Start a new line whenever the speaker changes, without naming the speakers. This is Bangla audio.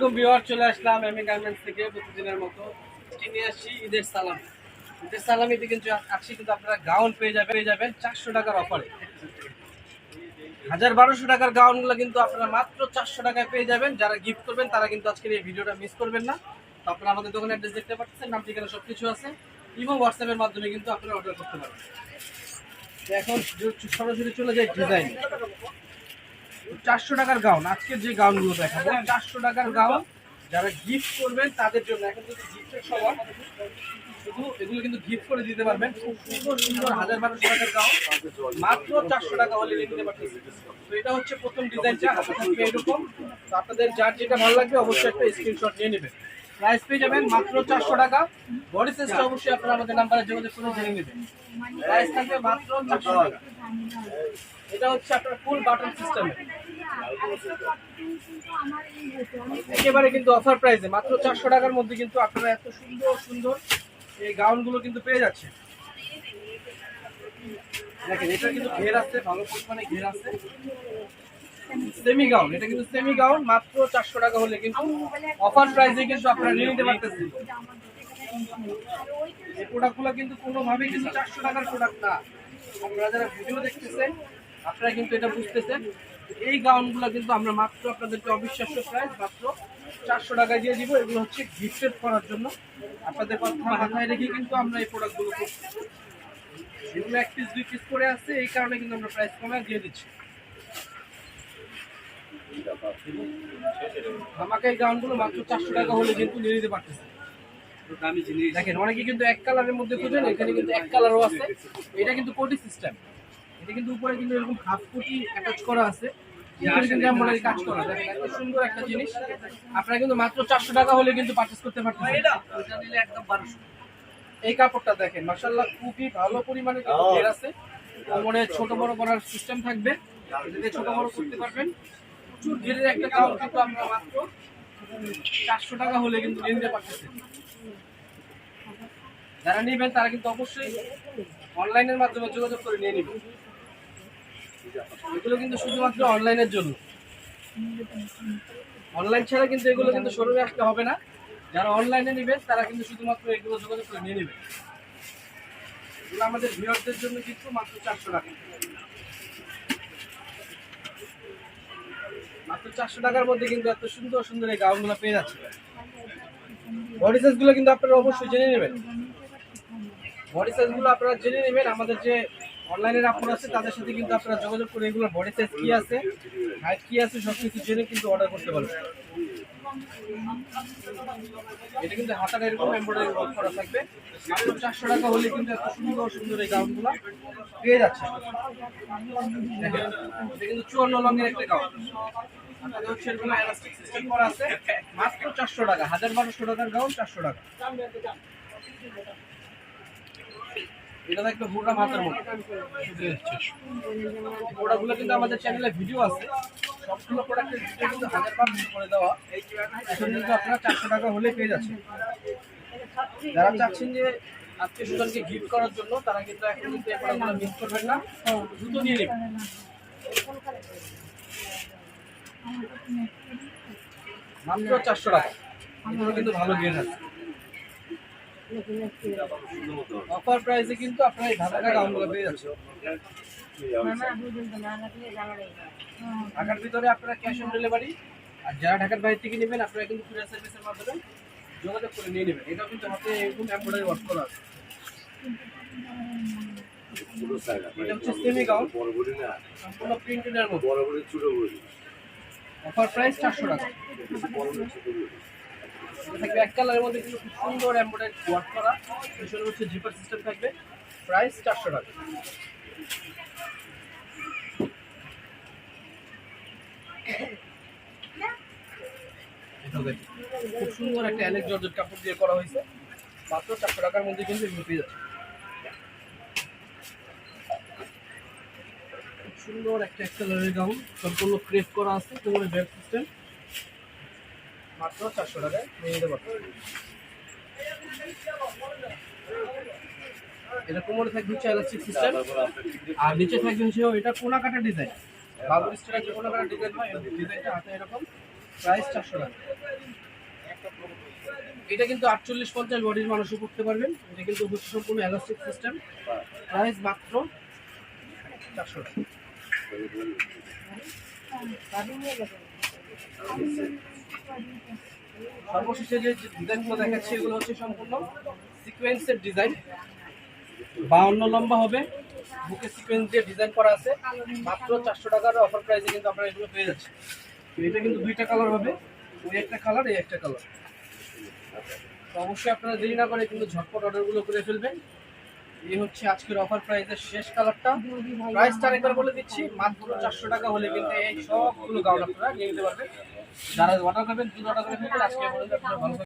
আলাইকুম ভিউয়ার চলে আসলাম এমএ গার্মেন্টস থেকে প্রতিদিনের মতো। নিয়ে আসছি ঈদের সালাম। ঈদের সালাম সালামিতে কিন্তু আজকে কিন্তু আপনারা গাউন পেয়ে যাবেন পেয়ে যাবেন চারশো টাকার অফারে হাজার বারোশো টাকার গাউনগুলো কিন্তু আপনারা মাত্র চারশো টাকায় পেয়ে যাবেন। যারা গিফট করবেন, তারা কিন্তু আজকের এই ভিডিওটা মিস করবেন না। তো আপনারা আমাদের দোকানের অ্যাড্রেস দেখতে পাচ্ছেন, নাম, ঠিকানা সব কিছু আছে এবং হোয়াটসঅ্যাপের মাধ্যমে কিন্তু আপনারা অর্ডার করতে পারবেন। এখন সরাসরি চলে যায় ডিজাইন চারশো টাকার গাউন, আজকের যে গাউনগুলো দেখাবো। চারশো টাকার গাউন যারা গিফট করবেন তাদের জন্য। এখন কিন্তু গিফটের শুধু এগুলো কিন্তু গিফট করে দিতে পারবেন। সুন্দর সুন্দর হাজার বারোশো টাকার গাউন। মাত্র চারশো টাকা হলে নিতে পারতেছেন তো এটা হচ্ছে প্রথম ডিজাইনটা হাতে এরকম। তো আপনাদের যার যেটা ভালো লাগবে অবশ্যই একটা স্ক্রিনশট নিয়ে নেবেন। প্রাইস পেয়ে যাবেন মাত্র চারশো টাকা। বডি সাইজটা অবশ্যই আপনারা আমাদের নাম্বারে যোগাযোগ করে জেনে নেবেন। প্রাইস থাকবে মাত্র চারশো টাকা। এটা হচ্ছে আপনার ফুল বাটন সিস্টেমে একেবারে কিন্তু অফার প্রাইসে মাত্র চারশো টাকার মধ্যে কিন্তু আপনারা এত সুন্দর সুন্দর এই গাউনগুলো কিন্তু পেয়ে যাচ্ছে দেখেন, এটা কিন্তু ঘের আছে, ভালো পরিমাণে ঘের আছে। সেমি গাউন এটা কিন্তু সেমি গাউন মাত্র চারশো টাকা হলে কিন্তু অফার কিন্তু আপনারা নিতে এই প্রোডাক্টগুলো কিন্তু কোনোভাবেই কিন্তু চারশো টাকার প্রোডাক্ট না। আপনারা যারা ভিডিও দেখতেছেন, আপনারা কিন্তু এটা বুঝতেছেন। এই গাউনগুলো কিন্তু আমরা মাত্র আপনাদেরকে অবিশ্বাস্য প্রাইস মাত্র চারশো টাকায় দিয়ে দিব। এগুলো হচ্ছে গিফটেড করার জন্য। আপনাদের কথা মাথায় রেখে কিন্তু আমরা এই প্রোডাক্টগুলো করছি। এগুলো এক পিস দুই পিস করে আছে এই কারণে কিন্তু আমরা প্রাইস কমে দিয়ে দিচ্ছি। আমাকে এই গাউনগুলো মাত্র চারশো টাকা হলে কিন্তু নিয়ে নিতে পারতেছে। দেখেন, অনেকে কিন্তু এক কালারের মধ্যে খুঁজেন এখানে কিন্তু এক কালারও আছে। এটা কিন্তু কোটি সিস্টেম এটা কিন্তু উপরে কিন্তু এরকম হাফ কোটি অ্যাটাচ করা আছে। কাজ করা। সুন্দর একটা জিনিস। আপনারা কিন্তু মাত্র চারশো টাকা হলে কিন্তু পারচেস করতে পারতেন একদম বারোশো। এই কাপড়টা দেখেন মাসাল্লাহ খুবই ভালো পরিমাণে ঘের আছে। কোমরে ছোট বড় করার সিস্টেম থাকবে। এটাতে ছোট বড় করতে পারবেন। প্রচুর ঘেরের একটা কাপড় কিন্তু আমরা মাত্র চারশো টাকা হলে কিন্তু পারতেছেন যারা নেবেন তারা কিন্তু অবশ্যই অনলাইনের মাধ্যমে যোগাযোগ করে নিয়ে নেবেন। এগুলো কিন্তু শুধুমাত্র অনলাইনের জন্য। অনলাইন ছাড়া কিন্তু এগুলো কিন্তু শোরুমে আসতে হবে না। যারা অনলাইনে নেবেন তারা কিন্তু শুধুমাত্র এগুলো যোগাযোগ করে নিয়ে নেবেন এগুলো আমাদের ভিউয়ারদের জন্য কিন্তু মাত্র চারশো টাকা। মাত্র চারশো টাকার মধ্যে কিন্তু এত সুন্দর সুন্দর এই গাউনগুলো পেয়ে যাচ্ছে। বডি সাইজগুলো কিন্তু আপনারা অবশ্যই জেনে নেবেন। বডি সাইজগুলো আপনারা জেনে নেবেন, আমাদের যে অনলাইনের আপনার আছে, তাদের সাথে কিন্তু আপনারা যোগাযোগ করে এগুলো বডি সাইজ কি আছে হাইট কি আছে সব কিছু জেনে কিন্তু অর্ডার করতে পারবেন। এটা কিন্তু হাতার এরকম এমব্রয়ডারি ওয়ার্ক করা থাকবে। মাত্র চারশো টাকা হলে কিন্তু এত সুন্দর সুন্দর এই গাউনগুলো পেয়ে যাচ্ছে এটা কিন্তু চুয়ান্ন লঙ্গের একটা গাউন মাত্র চারশো টাকা, হাজার বারোশো টাকার গাউন চারশো টাকা। এটা একটা ভুরা মাথার মতো প্রোডাক্টগুলো কিন্তু আমাদের চ্যানেলে ভিডিও আছে। সবগুলো প্রোডাক্টের হাজার করে দেওয়া। এখন আপনারা চারশো টাকা হলে পেয়ে যাচ্ছেন। যারা চাচ্ছেন যে আত্মীয় স্বজনকে গিফট করার জন্য, তারা কিন্তু এখন কিন্তু এই মিস করবেন না। দ্রুত নিয়ে নেবেন মাত্র চারশো টাকা। কিন্তু ভালো গেন আছে। অফার প্রাইসে কিন্তু আপনারা এই ঢাকা গাউনগুলো পেয়ে যাচ্ছেন ঢাকার ভিতরে আপনারা ক্যাশ অন ডেলিভারি আর যারা ঢাকার বাইরে থেকে নেবেন আপনারা কিন্তু কুরিয়ার সার্ভিসের মাধ্যমে যোগাযোগ করে নিয়ে নেবেন। এটাও কিন্তু হাতে এরকম এমব্রয়ডারি ওয়ার্ক করা আছে। এটা হচ্ছে সেমি গাউন সম্পূর্ণ প্রিন্টেডের মধ্যে অফার প্রাইস চারশো টাকা। থাকবে এক কালারের মধ্যে কিন্তু খুব সুন্দর এমব্রয়ডারি ওয়ার্ক করা। পিছনে হচ্ছে জিপার সিস্টেম থাকবে। প্রাইস চারশো টাকা। খুব সুন্দর একটা অ্যালেক জর্জেট কাপড় দিয়ে করা হয়েছে। মাত্র চারশো টাকার মধ্যে কিন্তু এগুলো পেয়ে যাচ্ছে খুব সুন্দর একটা এক কালারের গাউন সম্পূর্ণ ক্রেপ করা আছে। কোমরে ব্যাগ সিস্টেম মাত্র চারশো টাকায় নিয়ে নিতে পারবেন এটা কোমরে থাকবে হচ্ছে এলাস্টিক সিস্টেম আর নিচে থাকবে হচ্ছে এটা কোনা কাটা ডিজাইন বাবুর স্টাইলের যে কোনা কাটা ডিজাইন হয় ডিজাইনটা হাতে এরকম। প্রাইস চারশো টাকা। এটা কিন্তু আটচল্লিশ পঞ্চাশ বডির মানুষও করতে পারবেন। এটা কিন্তু হচ্ছে সম্পূর্ণ এলাস্টিক সিস্টেম প্রাইস মাত্র চারশো টাকা। সর্বশেষে যে ডিজাইনগুলো দেখাচ্ছি, এগুলো হচ্ছে সম্পূর্ণ সিকোয়েন্সের ডিজাইন। বাউন্ন লম্বা হবে। বুকে সিকোয়েন্স দিয়ে ডিজাইন করা আছে। মাত্র চারশো টাকার অফার প্রাইসে কিন্তু আপনারা এগুলো পেয়ে যাচ্ছেন। তো এটা কিন্তু দুইটা কালার হবে। ওই একটা কালার এই একটা কালার অবশ্যই আপনারা দেরি না করে কিন্তু ঝটপট অর্ডারগুলো করে ফেলবেন। এই হচ্ছে আজকের অফার প্রাইসের শেষ কালারটা প্রাইসটা আরেকবার বলে দিচ্ছি, মাত্র চারশো টাকা হলে কিন্তু এই সবগুলো গাউন আপনারা নিয়ে নিতে পারবেন। যারা অর্ডার করবেন, দ্রুত অর্ডার করে আজকে ভালো।